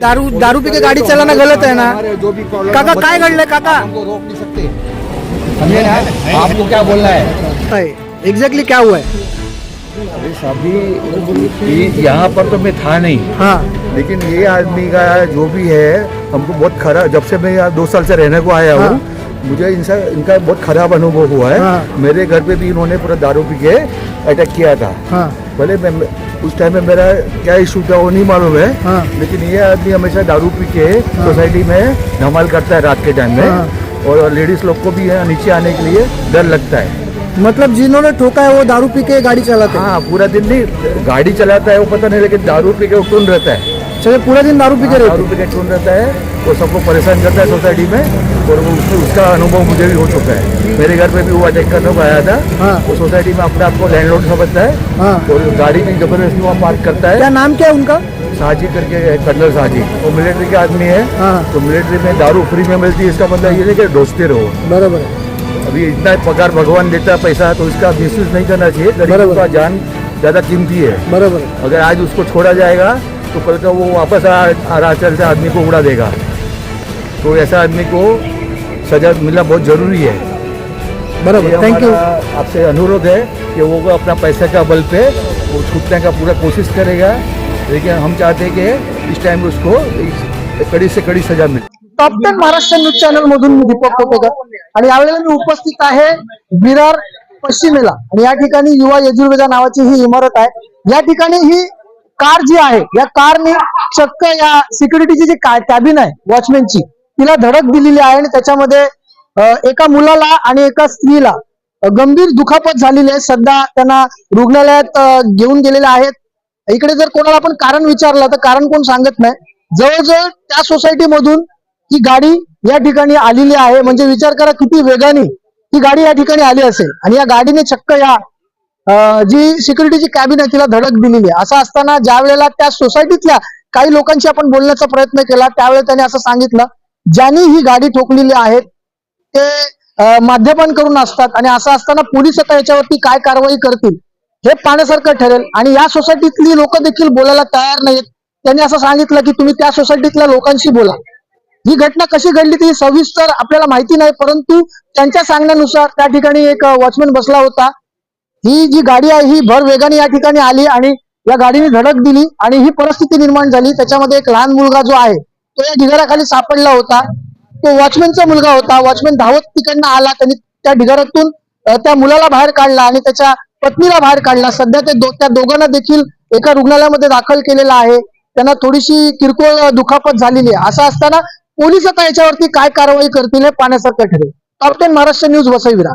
दारू दारू पी के गाड़ी चलाना गलत है ना? जो भी काका काय घडलंय काका? हमको रोक नहीं सकते। समझे ना? आपको क्या बोलना है? एग्जैक्टली क्या हुआ है? अरे सभी यहाँ पर तो मैं था नहीं। हाँ। लेकिन ये आदमी का जो भी है हमको बहुत खराब जब से मैं यहाँ दो साल से रहने को आया हूँ हाँ। मुझे इनसे इनका बहुत खराब अनुभव हुआ है। हाँ। मेरे घर पे भी इन्होंने पूरा दारू पी के अटैक किया था। हाँ। भले मैं मैं- उस टाइम में मेरा क्या इशू था वो नहीं मालूम है। हाँ। लेकिन ये आदमी हमेशा दारू पी के सोसाइटी में धमाल करता है रात के टाइम में। हाँ। और लेडीज़ लोग को भी नीचे आने के लिए डर लगता है। मतलब जिन्होंने ठोका है वो दारू पी के गाड़ी चलाता है। हाँ पूरा दिन नहीं गाड़ी चलाता है वो पता नहीं लेकिन दारू पी के वो रहता है। चलिए पूरा दिन दारू पी के दारू पी के टून रहता है वो सबको परेशान करता है सोसाइटी में और वो उसमें उसका अनुभव मुझे भी हो चुका है। मेरे घर पे भी वो अटैक करने को आया था हाँ। वो सोसाइटी में अपने आप को लैंडलॉर्ड समझता है हाँ। और गाड़ी भी ज़बरदस्ती वहाँ पार्क करता है। क्या नाम क्या है उनका? साजी करके है, कर्नल साजी। वो मिलिट्री के आदमी है हाँ। तो मिलिट्री में दारू फ्री में मिलती है इसका मतलब ये नहीं कि डोसते रहो। बराबर अभी इतना पगार भगवान देता है पैसा तो इसका मिसयूज नहीं करना चाहिए। गरीबों। का जान ज़्यादा कीमती है। बरोबर अगर आज उसको छोड़ा जाएगा तो कल का वो वापस आराचल से आदमी को उड़ा देगा। तो ऐसा आदमी को सजा मिलना बहुत जरूरी है। बरोबर थैंक यू आपसे अनुरोध है कि वो अपना पैसे का बल पे वो छूटने का पूरा कोशिश करेगा। लेकिन हम चाहते हैं कि इस टाइम उसको कड़ी से कड़ी सजा मिले। Top ten Maharashtra news channel मधून मी दीपक कोटेकर. आणि यावेळेला मी उपस्थित आहे विरार पश्चिमेला. आणि या ठिकाणी युवा यजुर्वेदा नावाची ही इमारत आहे. या ठिकाणी ही कार जी आहे या कारने चक्क या सिक्युरिटीची जी कॅबिन आहे वॉचमॅनची तिला धडक दिलेली आहे आणि त्याच्यामध्ये एका मुलाला आणि एका स्त्रीला गंभीर दुखापत झालेली आहे. सध्या त्यांना रुग्णालयात घेऊन गेलेले आहेत. इकडे जर कोणाला आपण कारण विचारलं तर कारण कोण सांगत नाही. जवळजवळ त्या सोसायटी मधून ही गाडी या ठिकाणी आलेली आहे. म्हणजे विचार करा किती वेगाने ही गाडी या ठिकाणी आली असेल. आणि या गाडीने चक्क या जी सिक्युरिटीची कॅबिन आहे तिला धडक दिलेली आहे. असं असताना ज्या वेळेला त्या सोसायटीतल्या काही लोकांशी आपण बोलण्याचा प्रयत्न केला त्यावेळेला त्यांनी असं सांगितलं ज्यांनी ही गाडी ठोकलेली आहे ते अं, करून असतात आणि असं असताना पोलीस आता याच्यावरती काय कारवाई करतील हे पाहण्यासारखं ठरेल. आणि या सोसायटीतली लोक देखील बोलायला तयार नाहीत. त्यांनी असं सांगितलं की तुम्ही त्या सोसायटीतल्या लोकांशी बोला. ही घटना कशी घडली ती सविस्तर आपल्याला माहिती नाही परंतु त्यांच्या सांगण्यानुसार त्या ठिकाणी एक वॉचमॅन बसला होता. ही जी गाडी आहे ही भर वेगाने या ठिकाणी आली आणि या गाडीने धडक दिली आणि ही परिस्थिती निर्माण झाली. त्याच्यामध्ये एक लहान मुलगा जो आहे तो या ढिगाराखाली सापडला होता. तो वॉचमॅनचा मुलगा होता. वॉचमॅन धावत तिकडनं आला. त्यांनी त्या ढिगारातून त्या मुलाला बाहेर काढला आणि त्याच्या पत्नीला बाहेर काढला. सध्या ते दो, त्या दोघांना देखील एका रुग्णालयामध्ये दाखल केलेला आहे. त्यांना थोडीशी किरकोळ दुखापत झालेली आहे. असं असताना पोलीस आता याच्यावरती काय कारवाई करतील हे पाहण्यासारखं ठरेल. Captain Maharashtra news वसईविरा